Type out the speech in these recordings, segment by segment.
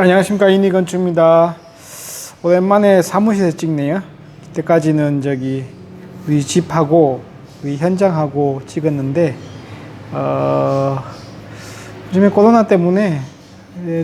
안녕하십니까 이니건축입니다. 오랜만에 사무실에 찍네요. 이때까지는 저기 우리 집하고 우리 현장하고 찍었는데 어, 요즘에 코로나 때문에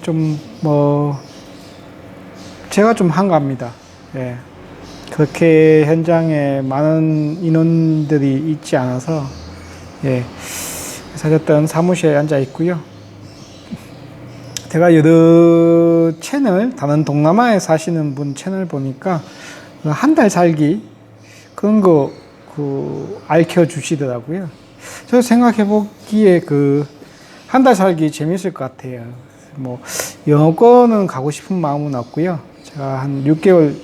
좀 뭐 제가 좀 한가합니다. 예. 그렇게 현장에 많은 인원들이 있지 않아서 예. 사셨던 사무실에 앉아 있고요. 제가 여러 채널, 다른 동남아에 사시는 분 채널 보니까 한 달 살기 그런 거 그 알려 주시더라고요. 저 생각해 보기에 그 한 달 살기 재밌을 것 같아요. 뭐 영어권은 가고 싶은 마음은 없고요. 제가 한 6개월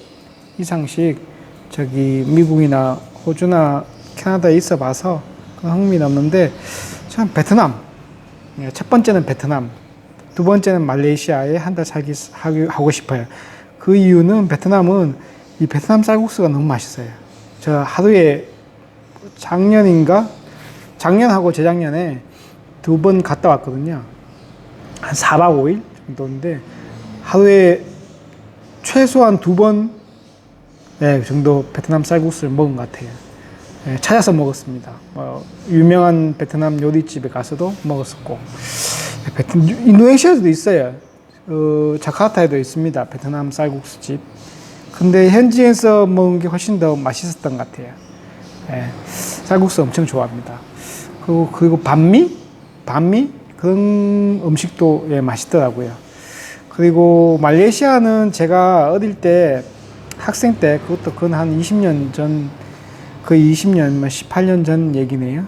이상씩 저기 미국이나 호주나 캐나다에 있어 봐서 흥미는 없는데 참 베트남 예, 첫 번째는 베트남 두 번째는 말레이시아에 한 달 살기 하고 싶어요. 그 이유는 베트남은 이 베트남 쌀국수가 너무 맛있어요. 저 하루에 작년인가 작년하고 재작년에 두 번 갔다 왔거든요. 한 4박 5일 정도인데 하루에 최소한 두번 네, 정도 베트남 쌀국수를 먹은 것 같아요. 예, 찾아서 먹었습니다. 뭐, 유명한 베트남 요리집에 가서도 먹었었고, 예, 인도네시아에도 있어요. 어, 자카르타에도 있습니다. 베트남 쌀국수집. 근데 현지에서 먹은 게 훨씬 더 맛있었던 것 같아요. 예, 쌀국수 엄청 좋아합니다. 그리고, 그리고 반미? 반미? 그런 음식도 예, 맛있더라고요. 그리고 말레이시아는 제가 어릴 때 학생 때 그것도 그건 한 20년 전 거의 20년, 18년 전 얘기네요.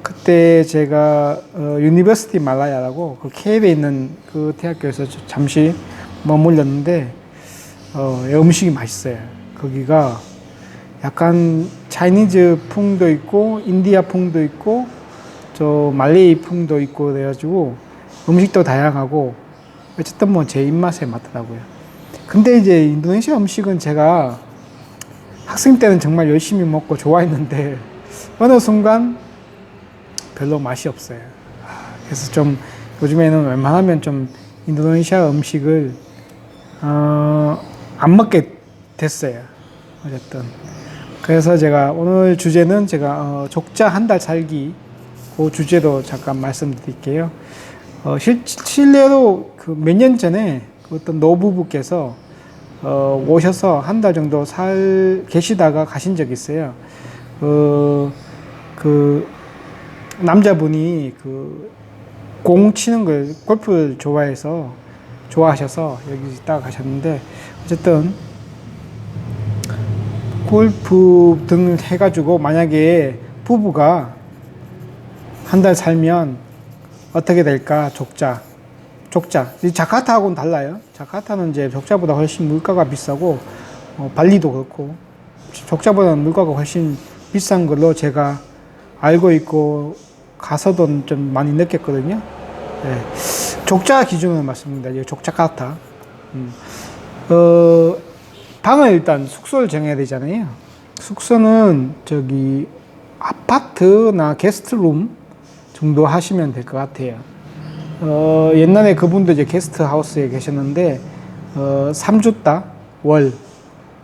그때 제가 어, 유니버시티 말라야라고 그 케이에 있는 그 대학교에서 저- 잠시 머물렀는데 어, 음식이 맛있어요. 거기가 약간 차이니즈 풍도 있고 인디아 풍도 있고 저 말레이 풍도 있고 그래가지고 음식도 다양하고 어쨌든 뭐 제 입맛에 맞더라고요. 근데 이제 인도네시아 음식은 제가 학생 때는 정말 열심히 먹고 좋아했는데 어느 순간 별로 맛이 없어요. 아, 그래서 좀 요즘에는 웬만하면 좀 인도네시아 음식을 어, 안 먹게 됐어요. 어쨌든 그래서 제가 오늘 주제는 제가 어, 족자 한 달 살기 그 주제도 잠깐 말씀드릴게요. 어, 실, 실례로 그 몇 년 전에 그 어떤 노부부께서 어, 오셔서 한 달 정도 살 계시다가 가신 적이 있어요. 어, 그 남자분이 그 공 치는 걸 골프를 좋아해서 좋아하셔서 여기 있다가 가셨는데 어쨌든 골프 등 해가지고 만약에 부부가 한 달 살면 어떻게 될까 족자 족자 이 자카르타하고는 달라요 자카르타는 이제 족자보다 훨씬 물가가 비싸고 어, 발리도 그렇고 족자보다는 물가가 훨씬 비싼 걸로 제가 알고 있고 가서도 좀 많이 느꼈거든요 네. 족자 기준으로 맞습니다 이게 족자카르타 음. 어, 방을 일단 숙소를 정해야 되잖아요 숙소는 저기 아파트나 게스트룸 정도 하시면 될 것 같아요. 어, 옛날에 그분도 이제 게스트 하우스에 계셨는데, 어, 3주따 월,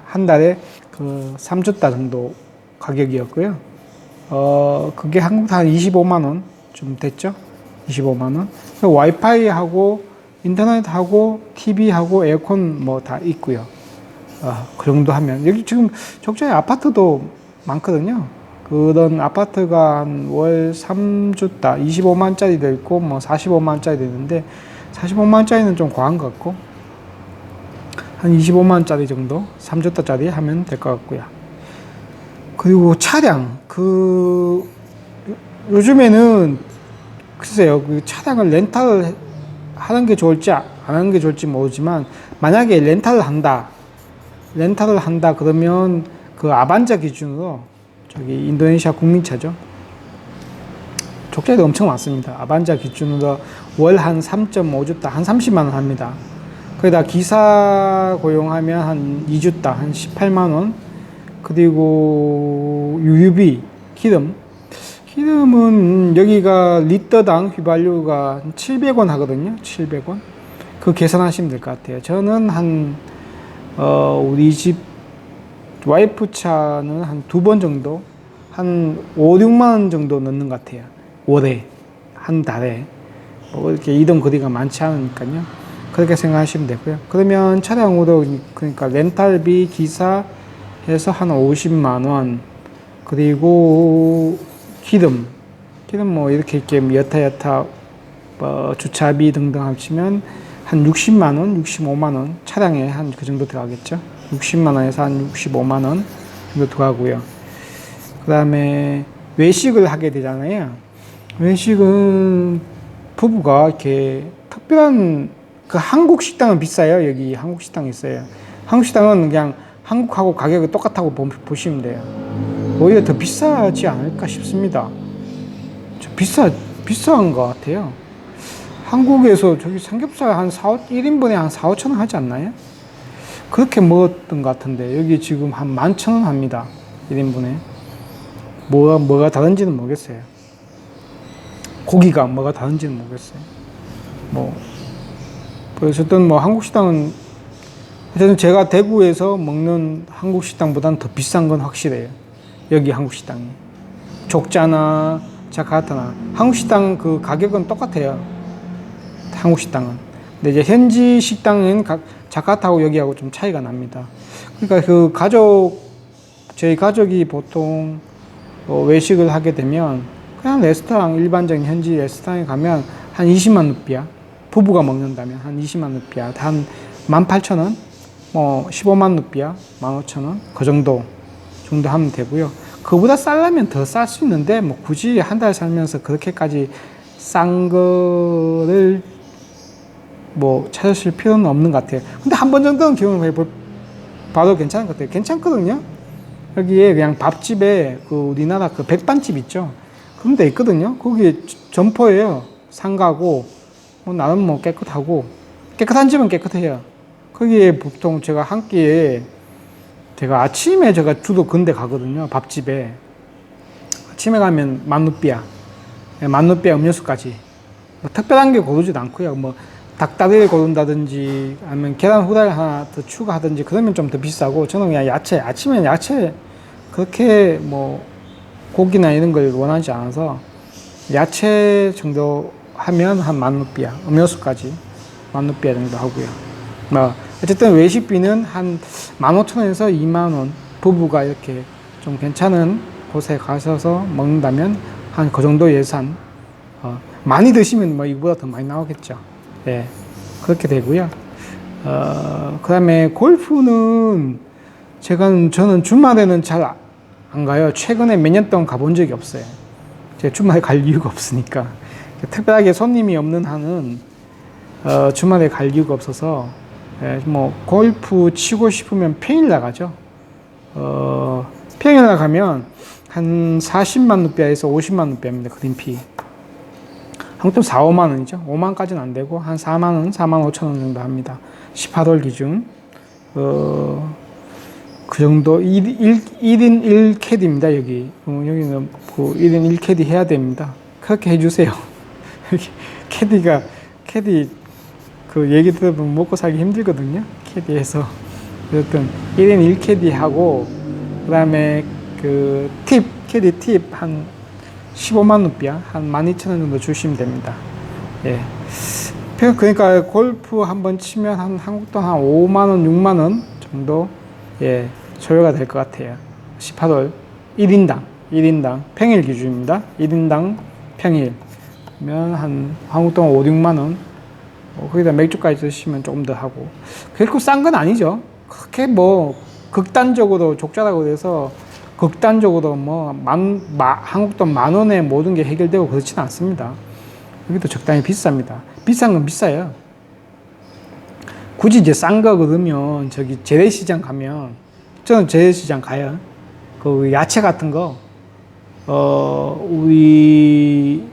한 달에 그 3주따 정도 가격이었고요. 어, 그게 한국 한 25만 원 좀 됐죠? 25만 원. 와이파이하고, 인터넷하고, TV하고, 에어컨 뭐 다 있고요. 어, 그 정도 하면. 여기 지금 적자에 아파트도 많거든요. 그런 아파트가 한 월 3주따 25만짜리도 있고 뭐 45만짜리도 있는데 45만짜리는 좀 과한 것 같고 한 25만짜리 정도 3주따짜리 하면 될 것 같고요. 그리고 차량 그 요- 요즘에는 글쎄요 그 차량을 렌탈을 하는 게 좋을지 안 하는 게 좋을지 모르지만 만약에 렌탈을 한다 렌탈을 한다 그러면 그 아반자 기준으로 저기 인도네시아 국민차죠. 적자도 엄청 많습니다. 아반자 기준으로 월 한 3.5주다 한 30만 원 합니다. 거기다 기사 고용하면 한 2주다 한 18만 원. 그리고 유유비 기름 기름은 여기가 리터당 휘발유가 700원 하거든요. 700원. 그 계산하시면 될 것 같아요. 저는 한, 어, 우리 집 와이프 차는 한 두 번 정도, 한 5, 6만 원 정도 넣는 것 같아요. 월에, 한 달에. 뭐 이렇게 이동 거리가 많지 않으니까요. 그렇게 생각하시면 되고요. 그러면 차량으로, 그러니까 렌탈비, 기사 해서 한 50만 원, 그리고 기름, 기름 뭐 이렇게 이렇게 여타 여타 어, 주차비 등등 합치면 한 60만 원, 65만 원 차량에 한 그 정도 들어가겠죠. 60만 원에서 한 65만 원 정도 들어가고요. 그 다음에 외식을 하게 되잖아요. 외식은 부부가 이렇게 특별한 그 한국 식당은 비싸요. 여기 한국 식당 있어요. 한국 식당은 그냥 한국하고 가격이 똑같다고 보- 보시면 돼요. 오히려 더 비싸지 않을까 싶습니다. 저 비싸 비싼 것 같아요. 한국에서 저기 삼겹살 한 4, 1인분에 한 4, 5천 원 하지 않나요? 그렇게 먹었던 것 같은데 여기 지금 한 11,000원 합니다. 1인분에. 뭐가 뭐가 다른지는 모르겠어요. 고기가 뭐가 다른지는 모르겠어요. 뭐 어쨌든 뭐 한국 식당은 어쨌든 제가 대구에서 먹는 한국 식당보다는 더 비싼 건 확실해요. 여기 한국 식당이. 족자나 자카르타나 한국 식당 그 가격은 똑같아요. 한국 식당은. 근데 이제 현지 식당은 각 자카르타하고 여기하고 좀 차이가 납니다. 그러니까 그 가족 저희 가족이 보통 어, 외식을 하게 되면 그냥 레스토랑 일반적인 현지 레스토랑에 가면 한 20만 루피야. 부부가 먹는다면 한 20만 루피야. 한 18,000원, 뭐 15만 루피야, 15,000원 그 정도 정도 하면 되고요. 그보다 쌀라면 더 쌀 수 있는데 뭐 굳이 한 달 살면서 그렇게까지 싼 거를 뭐 찾으실 필요는 없는 것 같아요. 근데 한 번 정도는 경험해 볼 봐도 괜찮은 것 같아요. 괜찮거든요. 여기에 그냥 밥집에 그 우리나라 그 백반집 있죠. 그런 데 있거든요. 거기 점포예요. 상가고 뭐 나름 뭐 깨끗하고 깨끗한 집은 깨끗해요. 거기에 보통 제가 한 끼에 제가 아침에 제가 주로 근데 가거든요. 밥집에 아침에 가면 만루비야, 만루비야 음료수까지 뭐 특별한 게 고르지도 않고요. 뭐 닭다리를 고른다든지 아니면 계란 후라이 하나 더 추가하든지 그러면 좀 더 비싸고 저는 그냥 야채 아침에 야채 그렇게 뭐 고기나 이런 걸 원하지 않아서 야채 정도 하면 한 만루비야 음료수까지 만루비야 정도 하고요. 뭐 어쨌든 외식비는 한 15,000원에서 2만 원 부부가 이렇게 좀 괜찮은 곳에 가셔서 먹는다면 한 그 정도 예산 어, 많이 드시면 뭐 이거보다 더 많이 나오겠죠. 예, 그렇게 되고요. 어, 그 다음에 골프는 제가 저는 주말에는 잘 안 가요. 최근에 몇 년 동안 가본 적이 없어요. 제가 주말에 갈 이유가 없으니까 특별하게 손님이 없는 한은 어, 주말에 갈 이유가 없어서 예, 뭐 골프 치고 싶으면 평일 나가죠. 어, 평일 나가면 한 40만 루피아에서 50만 루피아입니다. 그린피. 돈 4, 5만 원이죠. 5만까지는 안 되고 한 4만 원, 4만 5천 원 정도 합니다. 18월 기준. 어, 그 정도 1, 1, 1 인 1캐디입니다. 여기. 어, 여기는 그 1인 1캐디 해야 됩니다. 그렇게 해주세요. 캐디가 캐디 그 얘기 들어보면 먹고 살기 힘들거든요. 캐디에서. 어쨌든 1인 1캐디 하고 그다음에 그 팁, 캐디 팁 한 15만 루피야 한 12,000원 정도 주시면 됩니다. 예. 그러니까 골프 한 번 치면 한 한국 돈 한 5만 원, 6만 원 정도 예, 소요가 될 것 같아요. 18월 1인당 1인당 평일 기준입니다. 1인당 평일 면한 한국 돈 5, 6만 원 어, 거기다 맥주까지 드시면 조금 더 하고 결코 싼 건 아니죠. 그렇게 뭐 극단적으로 족자라고 해서 극단적으로 뭐만 한국 돈 만 원에 모든 게 해결되고 그렇지는 않습니다. 여기도 적당히 비쌉니다. 비싼 건 비싸요. 굳이 이제 싼 거 그러면 저기 재래시장 가면 저는 재래시장 가요. 그 야채 같은 거 어, 우리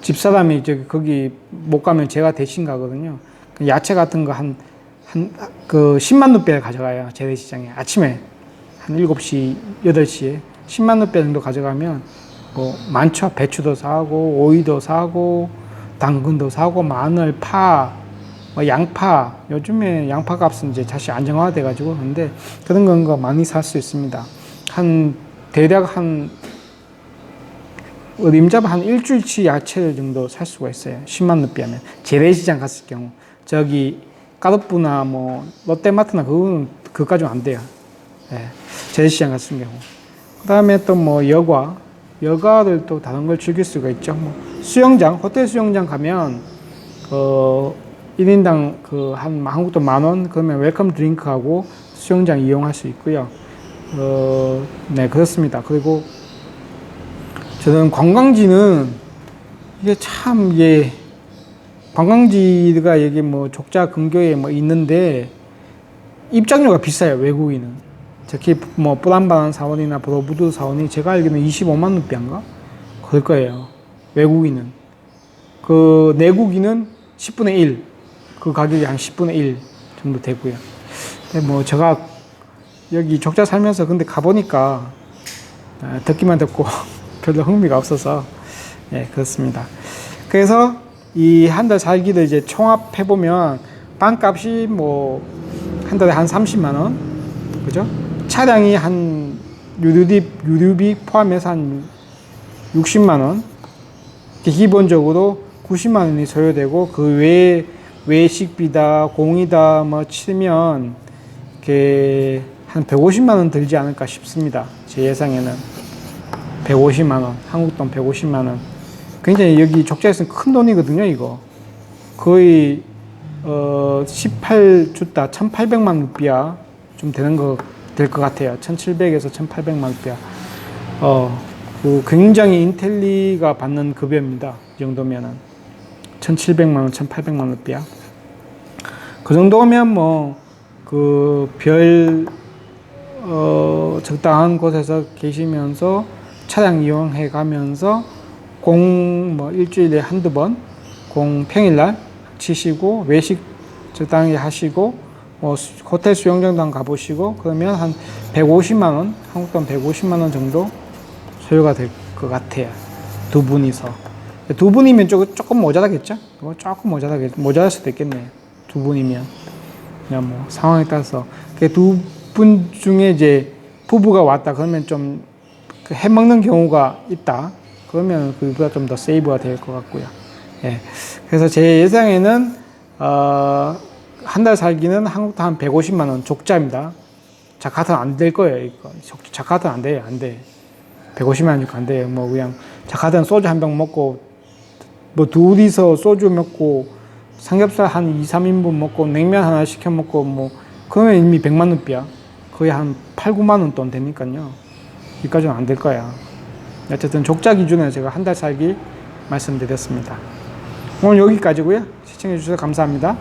집사람이 저기 거기 못 가면 제가 대신 가거든요. 그 야채 같은 거 한, 한, 그 10만 루피에 가져가요. 재래시장에. 아침에 한 7시, 8시에 10만 루피 정도 가져가면 뭐 많죠. 배추도 사고, 오이도 사고, 당근도 사고, 마늘, 파, 뭐 양파 요즘에 양파 값은 이제 다시 안정화돼 가지고 근데 그런 건거 많이 살 수 있습니다. 한 대략 한 어림잡아 한 일주일치 야채 정도 살 수가 있어요. 10만 루피 하면 재래시장 갔을 경우 저기 까르푸나 뭐 롯데마트나 그거는 그까지는 안 돼요. 예, 재래시장 갔을 경우. 그 다음에 또 뭐 여과 여가를 또 다른 걸 즐길 수가 있죠. 뭐 수영장 호텔 수영장 가면 어 1인당 그 한 한국 돈만원 그러면 웰컴 드링크하고 수영장 이용할 수 있고요. 어, 네 그렇습니다. 그리고 저는 관광지는 이게 참 이게 관광지가 여기 뭐 족자 근교에 뭐 있는데 입장료가 비싸요 외국인은 특히 뭐 뿌란바란 사원이나 브로부두 사원이 제가 알기로는 25만 루피인가? 그럴 거예요. 외국인은. 그 내국인은 10분의 1 그 가격이 한 10분의 1 정도 되고요. 근데 뭐 제가 여기 족자 살면서 근데 가보니까 아, 듣기만 듣고 별로 흥미가 없어서 예 그렇습니다. 그래서 이 한 달 살기를 이제 총합해 보면 빵값이 뭐 한 달에 한 30만 원? 그죠 차량이 한 유류비 유류비 포함해서 한 60만 원 이렇게 기본적으로 90만 원이 소요되고 그 외에 외식비다 공이다 뭐 치면 한 150만 원 들지 않을까 싶습니다. 제 예상에는. 150만 원 한국 돈 150만 원. 굉장히 여기 족자에서는 큰 돈이거든요 이거. 거의 어 18주다 1800만 루피아 좀 되는 거 될 것 같아요. 1700에서 1800만 루피아 어그 굉장히 인텔리가 받는 급여입니다. 이 정도면은. 1700만 원 1800만 루피아 그 정도면 뭐 뭐그별 어, 적당한 곳에서 계시면서 차량 이용해 가면서 공 뭐 일주일에 한두 번 공 평일날 치시고 외식 적당히 하시고 뭐 수- 호텔 수영장도 가보시고 그러면 한 150만 원 한국 돈 150만 원 정도 소요가 될 것 같아요. 두 분이서. 두 분이면 조금, 조금 모자라겠죠? 뭐 조금 모자라겠 모자랄 수도 있겠네요. 두 분이면. 그냥 뭐 상황에 따라서. 그두분 중에 이제 부부가 왔다 그러면 좀그 해먹는 경우가 있다. 그러면 그보다 좀 더 세이브가 될 것 같고요. 예. 그래서 제 예상에는 어, 한 달 살기는 한국도 한 150만 원 족자입니다 자카트는 안 될 거예요 이거 족- 자카트는 안 돼요 안 돼 150만 원 주고 안 돼요 뭐 그냥 자카트는 소주 한 병 먹고 뭐 둘이서 소주 먹고 삼겹살 한 2, 3인분 먹고 냉면 하나 시켜 먹고 뭐 그러면 이미 100만 원비야. 거의 한 8, 9만 원 돈 되니까요. 여기까지는 안 될 거야. 어쨌든 족자 기준으로 제가 한 달 살기 말씀드렸습니다. 오늘 여기까지고요. 시청해 주셔서 감사합니다.